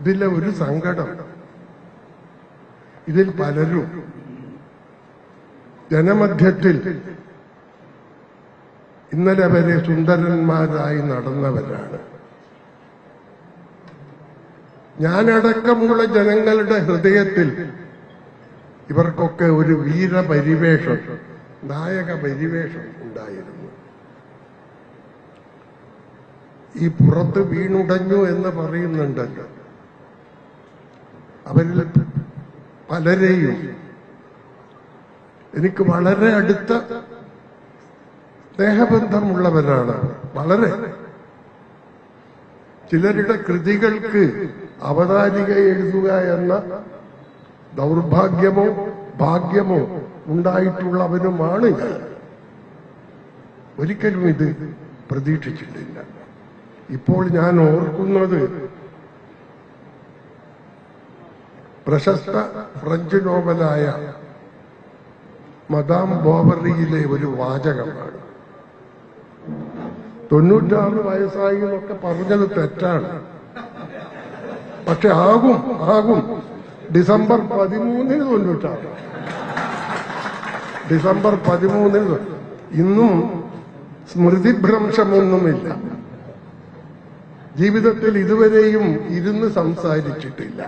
ഇതിലെ ഒരു സങ്കടം. ഇതിൽ പലരും ജനമധ്യത്തിൽ ഇന്നലെ വരെ സുന്ദരന്മാരായി നടന്നവരാണ്. ഞാനടക്കമുള്ള ജനങ്ങളുടെ ഹൃദയത്തിൽ ഇവർക്കൊക്കെ ഒരു വീരപരിവേഷം നായക പരിവേഷം ഉണ്ടായിരുന്നു. ഈ പുറത്ത് വീണുടഞ്ഞു എന്ന് പറയുന്നുണ്ടല്ലോ. അവരിൽ പലരെയും എനിക്ക് വളരെ അടുത്ത സ്നേഹബന്ധമുള്ളവരാണ്. വളരെ. ചിലരുടെ കൃതികൾക്ക് അവതാരിക എഴുതുക എന്ന ദൗർഭാഗ്യമോ ഭാഗ്യമോ ഉണ്ടായിട്ടുള്ളവനുമാണ് ഞാൻ. ഒരിക്കലും ഇത് പ്രതീക്ഷിച്ചിട്ടില്ല. ഇപ്പോൾ ഞാൻ ഓർക്കുന്നത് പ്രശസ്ത ഫ്രഞ്ച് നോവലായ മദാം ബോബറിയിലെ ഒരു വാചകമാണ്. തൊണ്ണൂറ്റാറ് വയസ്സായി എന്നൊക്കെ പറഞ്ഞത് തെറ്റാണ്. പക്ഷെ ആകും ആകും. ഡിസംബർ പതിമൂന്നിന് തൊണ്ണൂറ്റാറ്. ഡിസംബർ പതിമൂന്നിന് ഇന്നും സ്മൃതിഭ്രംശമൊന്നുമില്ല ജീവിതത്തിൽ ഇതുവരെയും ഇരുന്ന് സംസാരിച്ചിട്ടില്ല.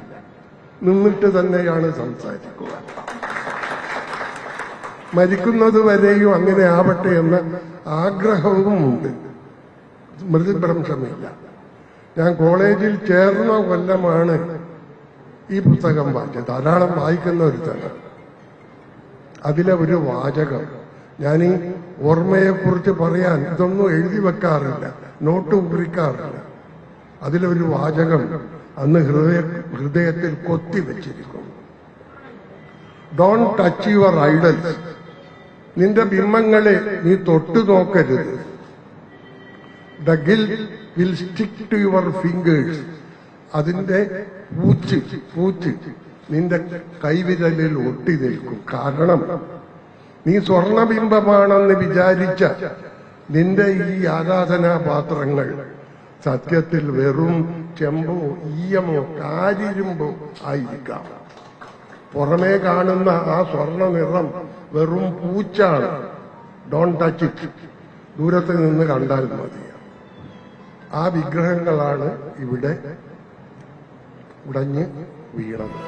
നിന്നിട്ട് തന്നെയാണ് സംസാരിക്കുക. മരിക്കുന്നത് വരെയും അങ്ങനെ ആവട്ടെ എന്ന ആഗ്രഹവും ഉണ്ട്. സ്മൃതിഭ്രംശമില്ല ഞാൻ കോളേജിൽ ചേർന്ന കൊല്ലമാണ് ഈ പുസ്തകം വായിച്ചത്. ധാരാളം വായിക്കുന്ന ഒരു തന്നെ അതിലെ ഒരു വാചകം. ഞാൻ ഈ ഓർമ്മയെക്കുറിച്ച് പറയാൻ ഇതൊന്നും എഴുതി വെക്കാറില്ല. നോട്ട് കുറിക്കാറില്ല. അതിലൊരു വാചകം. അന്ന് ഹൃദയ ഹൃദയത്തിൽ കൊത്തി വെച്ചിരിക്കുന്നു ഡോൺ ടച്ച് യുവർ ഐഡൽസ് നിന്റെ ബിംബങ്ങളെ നീ തൊട്ടു നോക്കരുത്. The Gill will stick to your fingers അതിന്റെ പൂച്ച് പൂച്ച് നിന്റെ കൈവിരലിൽ ഒട്ടി നിൽക്കും. കാരണം നീ സ്വർണബിംബമാണെന്ന് വിചാരിച്ച നിന്റെ ഈ ആരാധനാപാത്രങ്ങൾ സത്യത്തിൽ വെറും ചെമ്പോ ഈയമോ കാരിരുമ്പോ ആയിരിക്കാം. പുറമേ കാണുന്ന ആ സ്വർണ നിറം വെറും പൂച്ചാണ്. ഡോൺ ടച്ച് ഇറ്റ് ദൂരത്ത് നിന്ന് കണ്ടാൽ മതി. ആ വിഗ്രഹങ്ങളാണ് ഇവിടെ ഉടഞ്ഞ് വീണത്.